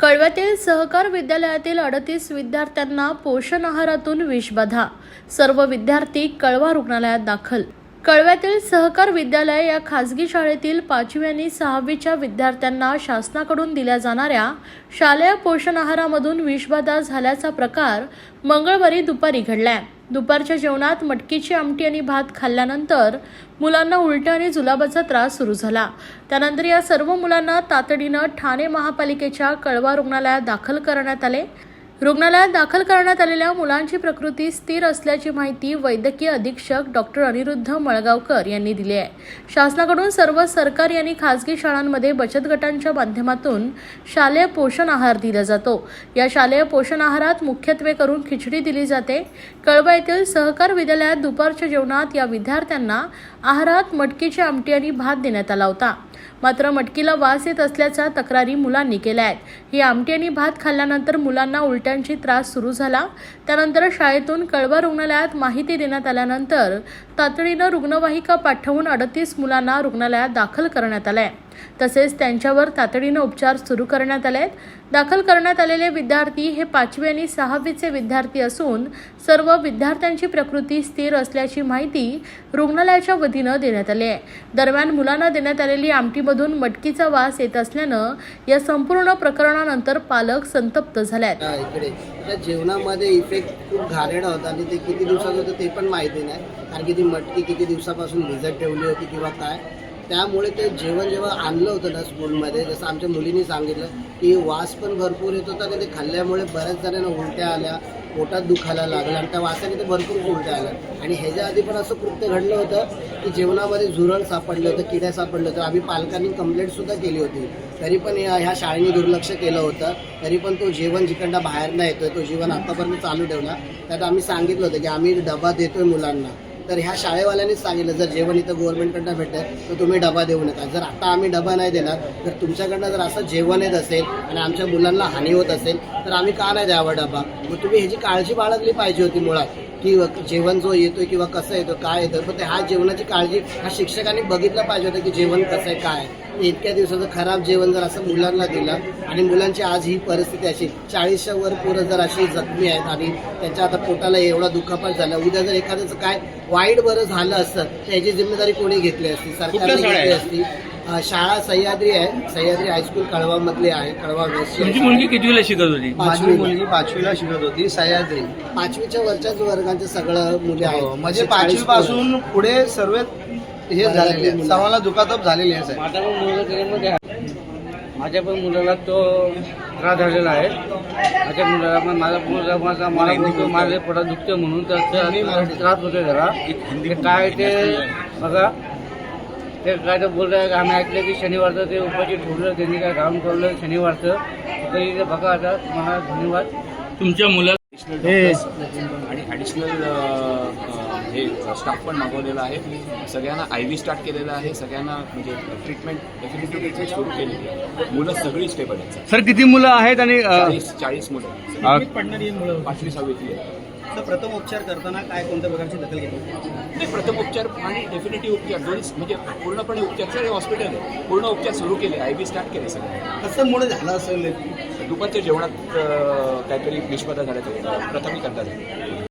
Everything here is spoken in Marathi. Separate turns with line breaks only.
कळव्यातील सहकार विद्यालयातील अडतीस विद्यार्थ्यांना पोषण आहारातून विषबाधा सर्व विद्यार्थी कळवा रुग्णालयात दाखल. कळव्यातील सहकार विद्यालय या खासगी शाळेतील पाचवी आणि सहावीच्या विद्यार्थ्यांना शासनाकडून दिल्या जाणाऱ्या शालेय पोषण आहारामधून विषबाधा झाल्याचा प्रकार मंगळवारी दुपारी घडलाय. दुपारच्या जेवणात मटकीची आमटी आणि भात खाल्ल्यानंतर मुलांना उलट्या आणि जुलाबाचा त्रास सुरू झाला. त्यानंतर या सर्व मुलांना तातडीनं ठाणे महापालिकेच्या कळवा रुग्णालयात दाखल करण्यात आले. रुग्णालयात दाखल करण्यात आलेल्या मुलांची प्रकृती स्थिर असल्याची माहिती वैद्यकीय अधीक्षक डॉक्टर अनिरुद्ध मळगावकर यांनी दिली आहे. शासनाकडून सर्व सरकारी आणि खासगी शाळांमध्ये बचत गटांच्या माध्यमातून शालेय पोषण आहार दिला जातो. या शालेय पोषण आहारात मुख्यत्वे करून खिचडी दिली जाते. कळवा येथील सहकार विद्यालयात दुपारच्या जेवणात या विद्यार्थ्यांना आहारात मटकीची आमटी आणि भात देण्यात आला होता. मात्र मटकीला वास येत असल्याच्या तक्रारी मुलांनी केल्या आहेत. ही आमटी आणि भात खाल्ल्यानंतर मुलांना उलट्यांची त्रास सुरू झाला. त्यानंतर शाळेतून कळवा रुग्णालयात माहिती देण्यात आल्यानंतर तातडीनं रुग्णवाहिका पाठवून अडतीस मुलांना रुग्णालयात दाखल करण्यात आलंय. तसेच त्यांच्यावर तातडीनं उपचार सुरू करण्यात आले आहेत. दाखल करण्यात आलेले विद्यार्थी हे पाचवी आणि सहावीचे विद्यार्थी असून सर्व विद्यार्थ्यांची प्रकृती स्थिर असल्याची माहिती रुग्णालयाच्या वतीनं देण्यात आली आहे. दरम्यान मुलांना देण्यात आलेली आमटीमधून मटकीचा वास येत असल्यानं या संपूर्ण प्रकरणानंतर पालक संतप्त झाल्यात
इकडे. जेवणामध्ये इफेक्ट खूप घाणेरडा होता आणि ते किती दिवसात होतं ते पण माहिती नाही. कारण की ती मटकी किती दिवसापासून भिजत ठेवली होती किंवा काय. त्यामुळे ते जेवण जेव्हा आणलं होतं ना स्कूलमध्ये जसं आमच्या मुलींनी सांगितलं की वास पण भरपूर येत होता आणि ते खाल्ल्यामुळे बऱ्याच जणांना उलट्या आल्या पोटात दुखायला लागलं आणि त्या वासाने ते भरपूर उलट्या आल्या. आणि ह्याच्या आधी पण असं कृत्य घडलं होतं की जेवणामध्ये झुरळ सापडलं होतं किड्या सापडलं होतं. आम्ही पालकांनी कंप्लेंटसुद्धा केली होती. तरी पण या- ह्या शाळेने दुर्लक्ष केलं होतं. तरी पण तो जेवण जिकडनं बाहेर नाही येतोय तो जेवण आत्तापर्यंत चालू ठेवला. त्यात आम्ही सांगितलं होतं की आम्ही डबा देतोय मुलांना. तर ह्या शाळेवाल्यांनीच सांगितलं जर जेवण इथं गव्हर्नमेंटकडनं भेटेल तर तुम्ही डबा देऊ नका. जर आता आम्ही डबा नाही देणार तर तुमच्याकडनं जर असं जेवण येत असेल आणि आमच्या मुलांना हानी होत असेल तर आम्ही का नाही द्यावा डबा? मग तुम्ही ह्याची काळजी बाळगली पाहिजे होती मुळात. की जेवण जो येतोय किंवा कसं येतो काय येतं पण ते ह्या जेवणाची काळजी ह्या शिक्षकांनी बघितलं पाहिजे होतं की जेवण कसं आहे काय. इतक्या दिवसाचं खराब जेवण जर असं मुलांना दिलं आणि मुलांची आज ही परिस्थिती अशी चाळीसच्या वर पोरं जर अशी जखमी आहेत आणि त्यांच्या आता पोटाला एवढा दुखापत झाला उद्या जर एखाद्याचं काय वाईट बरं झालं असतं तर याची जिम्मेदारी कोणी घेतली असती? सरकारने घेतली असती? शाळा सह्याद्री आहे. सह्याद्री हायस्कूल कळवामधली आहे कळवा वेस्ट
तुमची मुलगी कितवीला शिकत होती?
माझी
पाचवी
मुलगी पाचवीला शिकत होती सह्याद्री.
पाचवीच्या वरच्याच वर्गांचे सगळं मुले आहेत.
हो, म्हणजे
असे 40
पाचवी पासून पुढे सर्व हे झालेले. सर्वांना दुखापत झालेली आहे.
माझ्या पण मुलाला आहे. माझ्या पण मुलाला तो त्रास झालेला आहे. माझ्या मुलाला पण माझा मुलगा माझा मला बोलतो माझे पोटात दुखते म्हणून तर त्रास होतो जरा. काय ते बघा. ते काय ते बोल आहे आम्ही ऐकलं की शनिवारचं ते उपाशी ठेवलं त्यांनी काय घालून ठेवलं शनिवारचं. तरी ते बघा आता तुम्हाला धन्यवाद. तुमच्या मुला
आणि ॲडिशनल हे स्टाफ पण मागवलेला आहे. सगळ्यांना आय व्ही स्टार्ट केलेलं आहे. सगळ्यांना म्हणजे ट्रीटमेंट डेफिनेटली ट्रीटमेंट सुरू केलेली आहे. मुलं सगळी स्टेबल आहेत
सर. किती मुलं आहेत आणि
चाळीस चाळीस मुलं
अ,
पडणारी मुलं
पाचवी सहावीतली आहेत
तर प्रथम उपचार करताना काय कोणत्या प्रकारची दखल घेतली?
नाही प्रथम उपचार आणि डेफिनेटिव्ह उपचार दोन्ही म्हणजे पूर्णपणे उपचार. सर हे हॉस्पिटल आहे. पूर्ण उपचार सुरू केले आय व्ही स्टार्ट केले सगळे.
कसं मुळे झालं असेल?
दुपारच्या जेवणात काहीतरी निष्पत्ता झाल्याचं प्रथमिक अंदाज आहे